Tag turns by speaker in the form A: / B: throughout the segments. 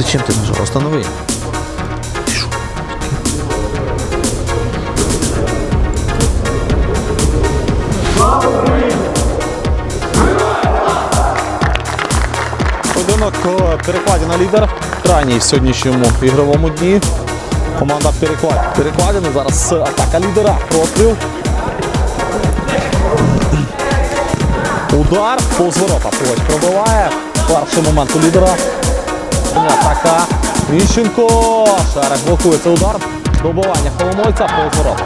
A: Зачем ты нажал? Останови.
B: Поєдинок е, перекладіна лідер. Крайній в сьогоднішньому ігровому дні. Команда переклад. перекладіни. Зараз е, атака лідера. Простріл. Удар. Повз ворота. Пробиває. Перший момент у лідера. Атака. Міщенко. Шарик блокує цей удар. Добивання Коломойця. Повз ворота.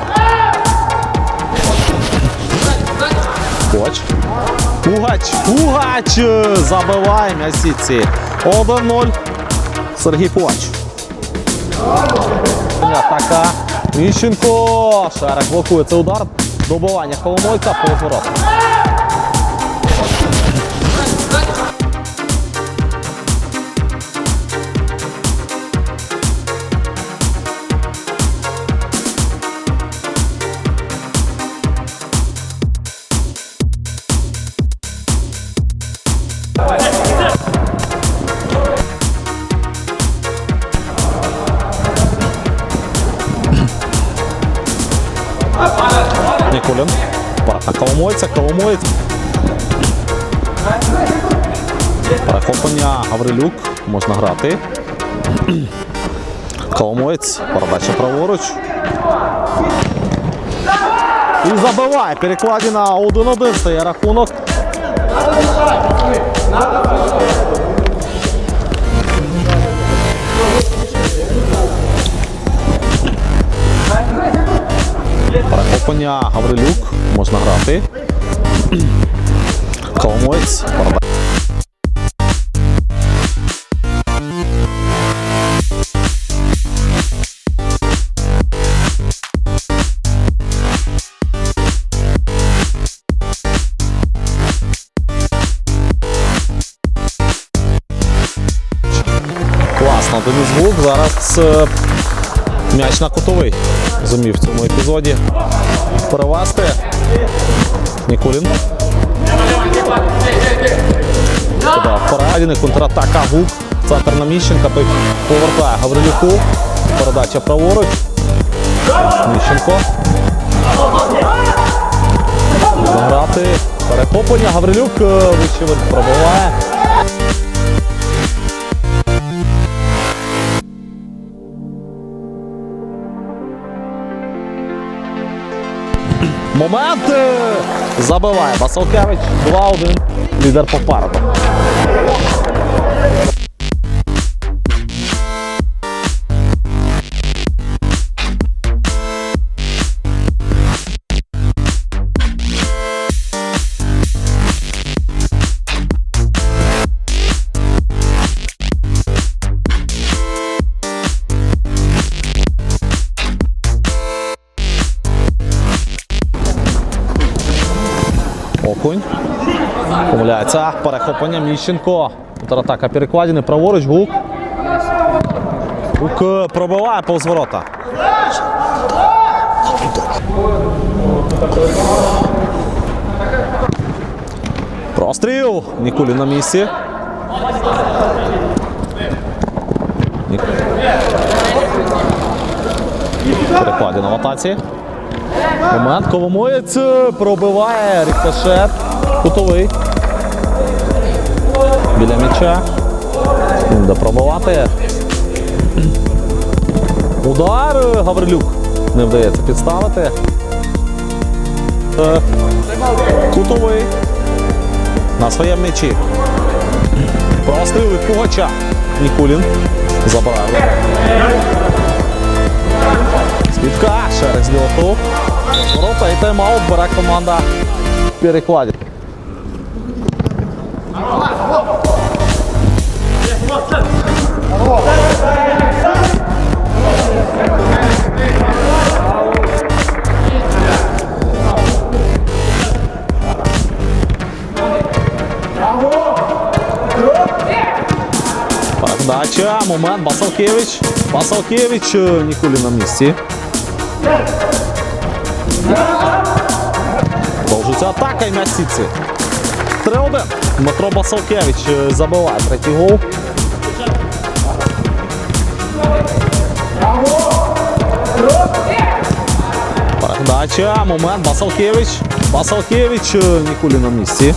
B: Пугач. Пугач, забиває м'ясіці. 1-0. Сергій Пугач. Атака. Міщенко. Шарик блокує цей удар. Добивання Коломойця по Коломойця. Перехоплення Гаврилюк. Можна грати. Коломоєць. Передача праворуч. І забиває. Перекладіна 1-1 стає рахунок. Перехоплення Гаврилюк. Можна грати. Передача. Класно, Денис Гук. Зараз е, м'яч на кутовий. Зумів в цьому епізоді перевести. Ніколін. Подав Парадіни, контратака Гук. Центр на Міщенка. Той повертає Гаврилюку. Передача праворуч. Міщенко. Заграти. Перехоплення. Гаврилюк е, пробиває. Момент! Забиває Басалкевич. 2-1. Лідер попереду. Помиляється. Перехоплення Міщенко. Контратака перекладини. Праворуч. Гук. Гук пробиває повз ворота. Простріл. Нікулі на місці. Перекладина в атаці. Момент Коломоєць пробиває рикошет. Кутовий. Біля м'яча. Буде пробивати. Удар Гаврилюк. Не вдається підставити. Е, Кутовий. На своєму м'ячі. Простріл від Пугача. Нікулін. Забирає. Скидка. Шерик з льоту. Ворота і тайм-аут бере команда перекладі. Передача, момент, Басалкевич. Басалкевич, е, Нікулі на місці. Продовжується атака і м'яч сітці. 3-1. Дмитро Басалкевич е, забиває третій гол. Передача, момент, Басалкевич. Басалкевич, Нікулі на місці.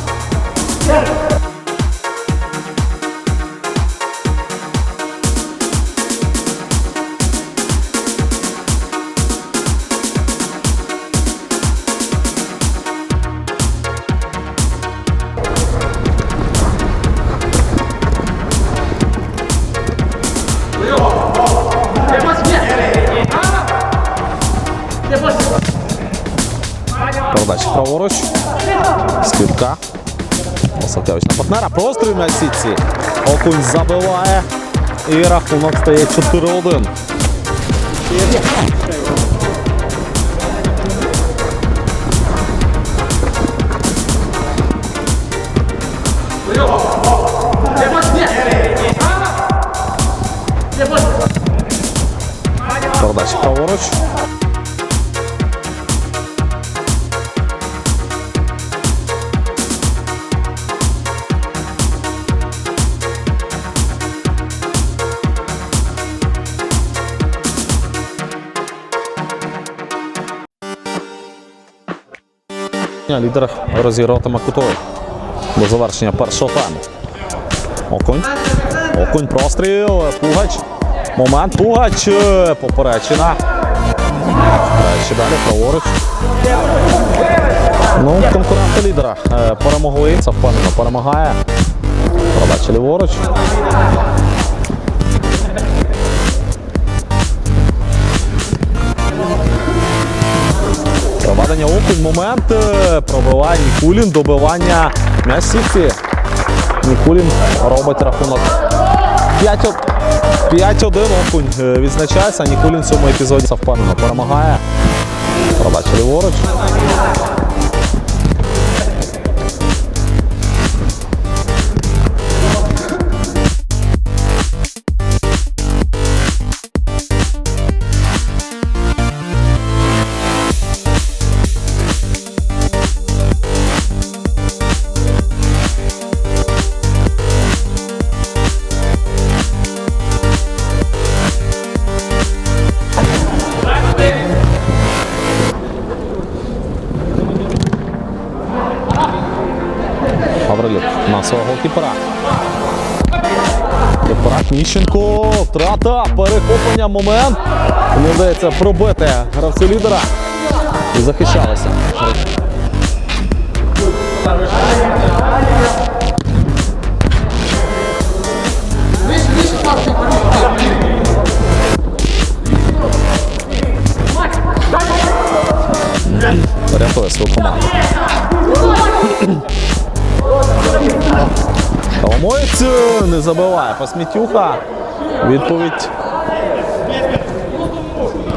B: Передача праворуч. Скидка. Басалкевич на партнера. Простріл на сітці. Окунь забиває. І рахунок стає 4-1. Передача праворуч. Лідер розігратиме кутовий до завершення першого тайму. Окунь. Окунь простріл. Пугач. Момент. Пугач. Поперечина. Далі далі, праворуч. Ну, конкуренти лідера е, перемогли. Це впевнено перемагає. Продача ліворуч. Проведення окунь, момент, е, пробиває Нікулін, добивання сітці. Нікулін робить рахунок 5 5-1 окунь е, відзначається, Нікулін в цьому епізоді впевнено перемагає. Продача ліворуч. Свого голкіпера. Кіпера Міщенко. Втрата, перехоплення, момент. Мені вдається пробити гравцю лідера. І захищалися. Не забиває Посмітюха. Відповідь.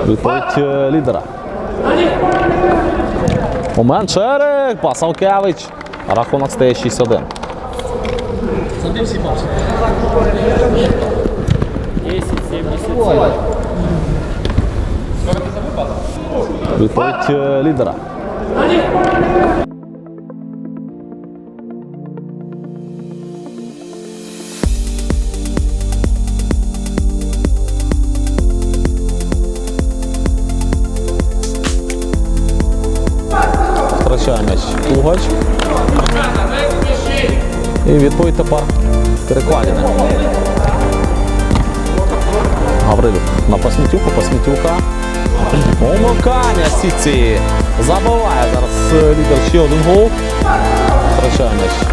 B: Відповідь е, лідера. Момент Шерик, Пасалкевич. Рахунок стає 6-1. Відповідь е, лідера. Втрачає Пугач. І відповідь тепер перекладена. Гаврилюк на Посмітюку, Посмітюка. Умикання Сіці. Забиває зараз е, лідер ще один гол. Втрачає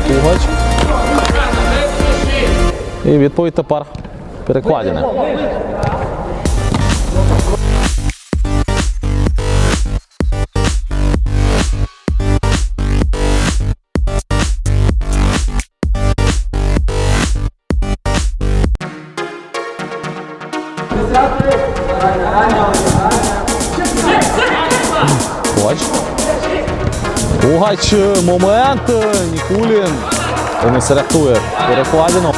B: Пугач. І відповідь тепер перекладена. Пугач. Пугач, е, момент. е, Нікулін. Денис рятує перекладину.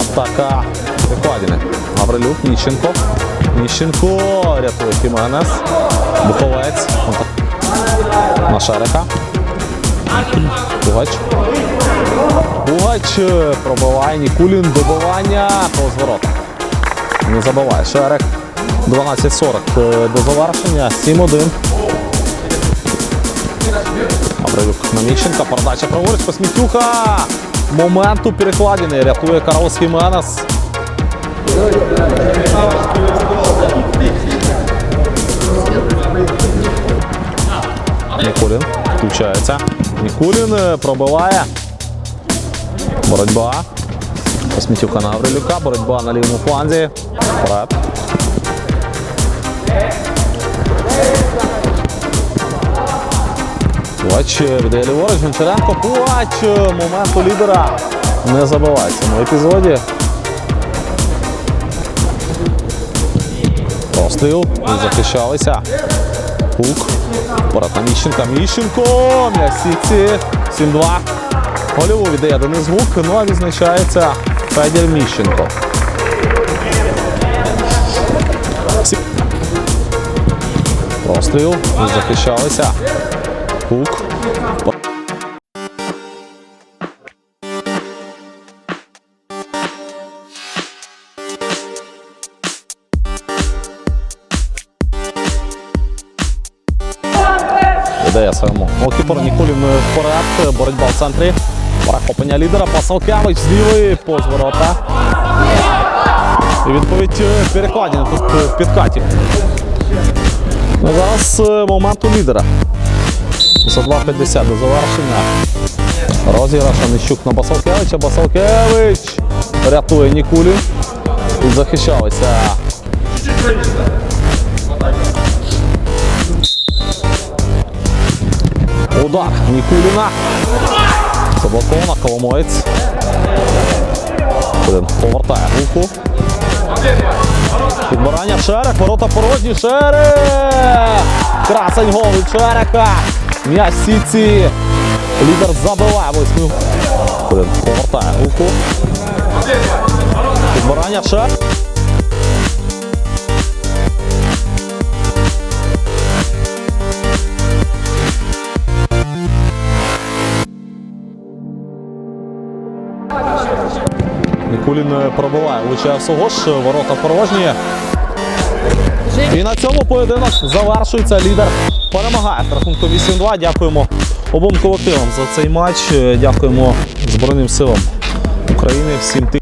B: Атака перекладини. Гаврилюк, Ніщенко. Ніщенко рятує Хіменес. Буховець. На Шерика. Пугач. Пугач е, пробиває Нікулін. Добивання. Повз ворота. Не забуває. Шерек 12.40 е, до завершення. 7-1. Гаврилюк на Міщенка. Передача праворуч Посмітюха. Момент у перекладини. Рятує Карлос Хіменес. Нікулін включається. Нікулін е, пробиває. Боротьба. Посмітюка на Гаврилюка. Боротьба на лівому фланзі. Вперед. Пуач віддає ліворуч, Гончаренко. Пуач. Момент у лідера. Не забиває в цьому епізоді. Простріл. Захищалися. Пук. На Міщенка. Міщенко. М'яч сітці. 7-2. Гольову віддає Денис Гук. Ну а відзначається Федір Міщенко. Простріл. Захищалися. Пук. Віддає своєму голкіперу Нікулін вперед. Боротьба в центрі. Перехоплення лідера. Пасалкевич з лівої повз ворота. І відповідь е, тут е, в підкаті. Ну, зараз е, момент у лідера. За 2.50 до завершення. Розіграш Онищук на Басалкевича. Басалкевич рятує Нікулін. І захищалися. Удар Нікуліна. Заблокована Коломоєць. Повертає руку. Підбирання Шерек, ворота порожні. Шерек! Красень гол від Шерека. М'яч сітці. Лідер забиває восьму. Повертає руку. Підбирання Шерек. Нікулін е, пробиває, влучає всього ж, ворота порожні. І на цьому поєдинок завершується. Лідер перемагає з рахунку 8-2. Дякуємо обом колективам за цей матч. Дякуємо Збройним силам України, всім тим.